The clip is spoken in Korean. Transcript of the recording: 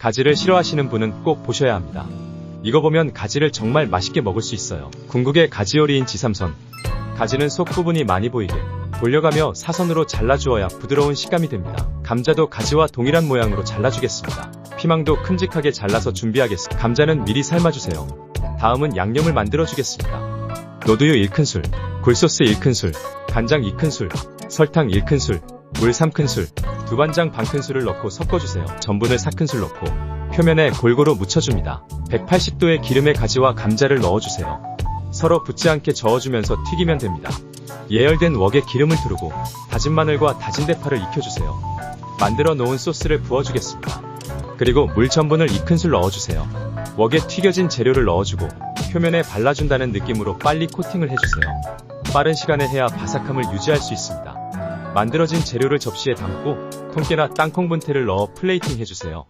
가지를 싫어하시는 분은 꼭 보셔야 합니다. 이거 보면 가지를 정말 맛있게 먹을 수 있어요. 궁극의 가지 요리인 지삼선. 가지는 속 부분이 많이 보이게 돌려가며 사선으로 잘라주어야 부드러운 식감이 됩니다. 감자도 가지와 동일한 모양으로 잘라주겠습니다. 피망도 큼직하게 잘라서 준비하겠습니다. 감자는 미리 삶아주세요. 다음은 양념을 만들어주겠습니다. 노두유 1큰술, 굴소스 1큰술, 간장 2큰술, 설탕 1큰술, 물 3큰술, 두반장 반큰술을 넣고 섞어주세요. 전분을 4큰술 넣고 표면에 골고루 묻혀줍니다. 180도의 기름에 가지와 감자를 넣어주세요. 서로 붙지 않게 저어주면서 튀기면 됩니다. 예열된 웍에 기름을 두르고 다진 마늘과 다진 대파를 익혀주세요. 만들어 놓은 소스를 부어주겠습니다. 그리고 물 전분을 2큰술 넣어주세요. 웍에 튀겨진 재료를 넣어주고 표면에 발라준다는 느낌으로 빨리 코팅을 해주세요. 빠른 시간에 해야 바삭함을 유지할 수 있습니다. 만들어진 재료를 접시에 담고 통깨나 땅콩 분태를 넣어 플레이팅 해주세요.